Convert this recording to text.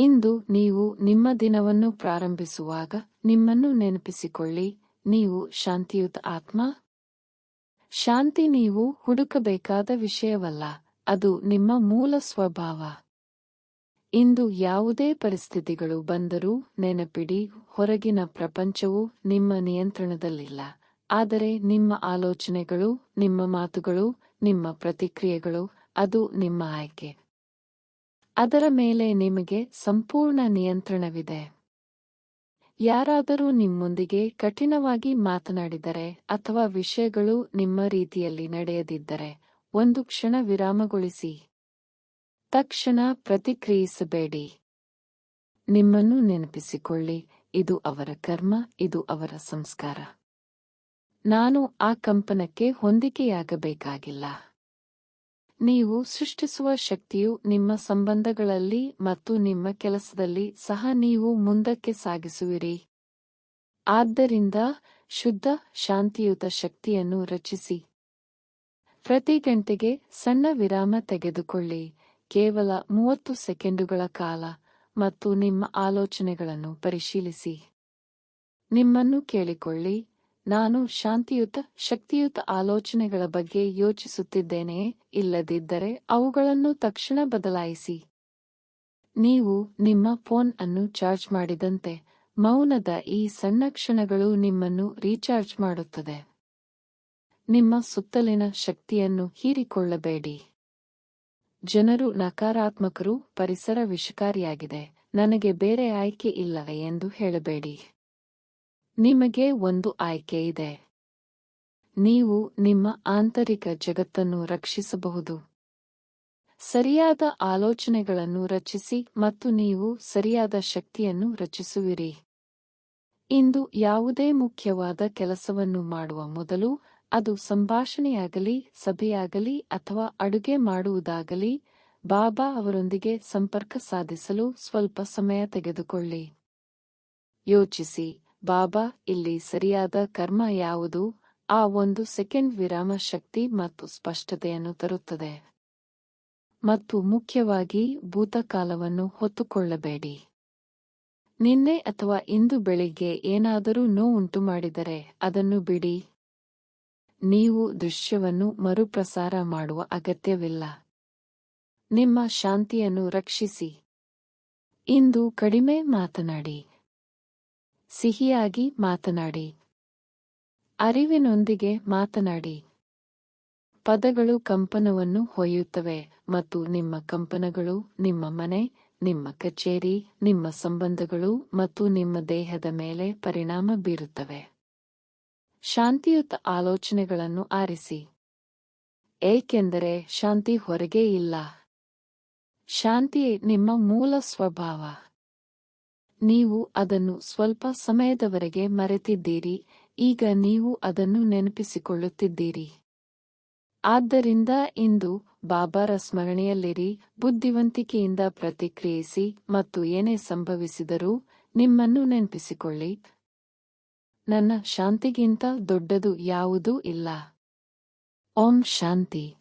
ಇಂದು ನೀವು ನಿಮ್ಮ ದಿನವನ್ನು ಪ್ರಾರಂಭಿಸುವಾಗ ನಿಮ್ಮನ್ನು ನೆನಪಿಸಿಕೊಳ್ಳಿ, ನೀವು ಶಾಂತಿಯುತ ಆತ್ಮ? ಶಾಂತಿ ನೀವು ಹುಡುಕಬೇಕಾದ ವಿಷಯವಲ್ಲ, ಅದು ನಿಮ್ಮ ಮೂಲ ಸ್ವಭಾವ. ಇಂದು ಯಾವುದೇ ಪರಿಸ್ಥಿತಿಗಳು ಬಂದರೂ ನೆನಪಿಡಿ, ಹೊರಗಿನ ಪ್ರಪಂಚವು ನಿಮ್ಮ ನಿಯಂತ್ರಣದಲ್ಲಿಲ್ಲ, ಆದರೆ ನಿಮ್ಮ ಆಲೋಚನೆಗಳು, ನಿಮ್ಮ ಮಾತುಗಳು, ನಿಮ್ಮ ಪ್ರತಿಕ್ರಿಯೆಗಳು, ಅದು ನಿಮ್ಮ ಆಯ್ಕೆ. ಅದರ ಮೇಲೆ ನಿಮಗೆ ಸಂಪೂರ್ಣ ನಿಯಂತ್ರಣವಿದೆ. ಯಾರಾದರೂ ನಿಮ್ಮೊಂದಿಗೆ ಕಠಿಣವಾಗಿ ಮಾತನಾಡಿದರೆ ಅಥವಾ ವಿಷಯಗಳು ನಿಮ್ಮ ರೀತಿಯಲ್ಲಿ ನಡೆಯದಿದ್ದರೆ, ಒಂದು ಕ್ಷಣ ವಿರಾಮಗೊಳಿಸಿ. ತಕ್ಷಣ ಪ್ರತಿಕ್ರಿಯಿಸಬೇಡಿ. ನಿಮ್ಮನ್ನು ನೆನಪಿಸಿಕೊಳ್ಳಿ, ಇದು ಅವರ ಕರ್ಮ, ಇದು ಅವರ ಸಂಸ್ಕಾರ. ನಾನು ಆ ಕಂಪನಕ್ಕೆ ಹೊಂದಿಕೆಯಾಗಬೇಕಾಗಿಲ್ಲ. ನೀವು ಸೃಷ್ಟಿಸುವ ಶಕ್ತಿಯು ನಿಮ್ಮ ಸಂಬಂಧಗಳಲ್ಲಿ ಮತ್ತು ನಿಮ್ಮ ಕೆಲಸದಲ್ಲಿ ಸಹ ನೀವು ಮುಂದಕ್ಕೆ ಸಾಗಿಸುವಿರಿ. ಆದ್ದರಿಂದ ಶುದ್ಧ, ಶಾಂತಿಯುತ ಶಕ್ತಿಯನ್ನು ರಚಿಸಿ. ಪ್ರತಿ ಗಂಟೆಗೆ ಸಣ್ಣ ವಿರಾಮ ತೆಗೆದುಕೊಳ್ಳಿ. ಕೇವಲ ಮೂವತ್ತು ಸೆಕೆಂಡುಗಳ ಕಾಲ ಮತ್ತು ನಿಮ್ಮ ಆಲೋಚನೆಗಳನ್ನು ಪರಿಶೀಲಿಸಿ. ನಿಮ್ಮನ್ನು ಕೇಳಿಕೊಳ್ಳಿ. ನಾನು ಶಾಂತಿಯುತ, ಶಕ್ತಿಯುತ ಆಲೋಚನೆಗಳ ಬಗ್ಗೆ ಯೋಚಿಸುತ್ತಿದ್ದೇನೆಯೇ ಇಲ್ಲದಿದ್ದರೆ ಅವುಗಳನ್ನು ತಕ್ಷಣ ಬದಲಾಯಿಸಿ. ನೀವು ನಿಮ್ಮ ಫೋನ್ ಅನ್ನು ಚಾರ್ಜ್ ಮಾಡಿದಂತೆ, ಮೌನದ ಈ ಸಣ್ಣ ಕ್ಷಣಗಳು ನಿಮ್ಮನ್ನು ರೀಚಾರ್ಜ್ ಮಾಡುತ್ತದೆ. ನಿಮ್ಮ ಸುತ್ತಲಿನ ಶಕ್ತಿಯನ್ನು ಹೀರಿಕೊಳ್ಳಬೇಡಿ. ಜನರು ನಕಾರಾತ್ಮಕರು, ಪರಿಸರ ವಿಷಕಾರಿಯಾಗಿದೆ, ನನಗೆ ಬೇರೆ ಆಯ್ಕೆ ಇಲ್ಲವೇ ಎಂದು ಹೇಳಬೇಡಿ. ನಿಮಗೆ ಒಂದು ಆಯ್ಕೆ ಇದೆ. ನೀವು ನಿಮ್ಮ ಆಂತರಿಕ ಜಗತ್ತನ್ನು ರಕ್ಷಿಸಬಹುದು. ಸರಿಯಾದ ಆಲೋಚನೆಗಳನ್ನು ರಚಿಸಿ ಮತ್ತು ನೀವು ಸರಿಯಾದ ಶಕ್ತಿಯನ್ನು ರಚಿಸುವಿರಿ. ಇಂದು ಯಾವುದೇ ಮುಖ್ಯವಾದ ಕೆಲಸವನ್ನು ಮಾಡುವ ಮೊದಲು ಅದು ಸಂಭಾಷಣೆಯಾಗಲಿ, ಸಭೆಯಾಗಲಿ ಅಥವಾ ಅಡುಗೆ ಮಾಡುವುದಾಗಲಿ, ಬಾಬಾ ಅವರೊಂದಿಗೆ ಸಂಪರ್ಕ ಸಾಧಿಸಲು ಸ್ವಲ್ಪ ಸಮಯ ತೆಗೆದುಕೊಳ್ಳಿ. ಯೋಚಿಸಿ. ಬಾಬಾ, ಇಲ್ಲಿ ಸರಿಯಾದ ಕರ್ಮ ಯಾವುದು? ಆ ಒಂದು ಸೆಕೆಂಡ್ ವಿರಾಮ ಶಕ್ತಿ ಮತ್ತು ಸ್ಪಷ್ಟತೆಯನ್ನು ತರುತ್ತದೆ. ಮತ್ತು ಮುಖ್ಯವಾಗಿ ಭೂತಕಾಲವನ್ನು ಹೊತ್ತುಕೊಳ್ಳಬೇಡಿ. ನಿನ್ನೆ ಅಥವಾ ಇಂದು ಬೆಳಿಗ್ಗೆ ಏನಾದರೂ ನೋವುಂಟು ಮಾಡಿದರೆ ಅದನ್ನು ಬಿಡಿ. ನೀವು ದೃಶ್ಯವನ್ನು ಮರುಪ್ರಸಾರ ಮಾಡುವ ಅಗತ್ಯವಿಲ್ಲ. ನಿಮ್ಮ ಶಾಂತಿಯನ್ನು ರಕ್ಷಿಸಿ. ಇಂದು ಕಡಿಮೆ ಮಾತನಾಡಿ. ಸಿಹಿಯಾಗಿ ಮಾತನಾಡಿ. ಅರಿವಿನೊಂದಿಗೆ ಮಾತನಾಡಿ. ಪದಗಳು ಕಂಪನವನ್ನು ಹೊಯ್ಯುತ್ತವೆ ಮತ್ತು ನಿಮ್ಮ ಕಂಪನಗಳು, ನಿಮ್ಮ ಮನೆ, ನಿಮ್ಮ ಕಚೇರಿ, ನಿಮ್ಮ ಸಂಬಂಧಗಳು ಮತ್ತು ನಿಮ್ಮ ದೇಹದ ಮೇಲೆ ಪರಿಣಾಮ ಬೀರುತ್ತವೆ. ಶಾಂತಿಯುತ ಆಲೋಚನೆಗಳನ್ನು ಆರಿಸಿ. ಏಕೆಂದರೆ ಶಾಂತಿ ಹೊರಗೆ ಇಲ್ಲ. ಶಾಂತಿ ನಿಮ್ಮ ಮೂಲ ಸ್ವಭಾವ. ನೀವು ಅದನ್ನು ಸ್ವಲ್ಪ ಸಮಯದವರೆಗೆ ಮರೆತಿದ್ದೀರಿ, ಈಗ ನೀವು ಅದನ್ನು ನೆನಪಿಸಿಕೊಳ್ಳುತ್ತಿದ್ದೀರಿ. ಆದ್ದರಿಂದ ಇಂದು ಬಾಬಾರ ಸ್ಮರಣೆಯಲ್ಲಿರಿ, ಬುದ್ಧಿವಂತಿಕೆಯಿಂದ ಪ್ರತಿಕ್ರಿಯಿಸಿ ಮತ್ತು ಏನೇ ಸಂಭವಿಸಿದರೂ ನಿಮ್ಮನ್ನು ನೆನಪಿಸಿಕೊಳ್ಳಿ. ನನ್ನ ಶಾಂತಿಗಿಂತ ದೊಡ್ಡದು ಯಾವುದೂ ಇಲ್ಲ. ಓಂ ಶಾಂತಿ.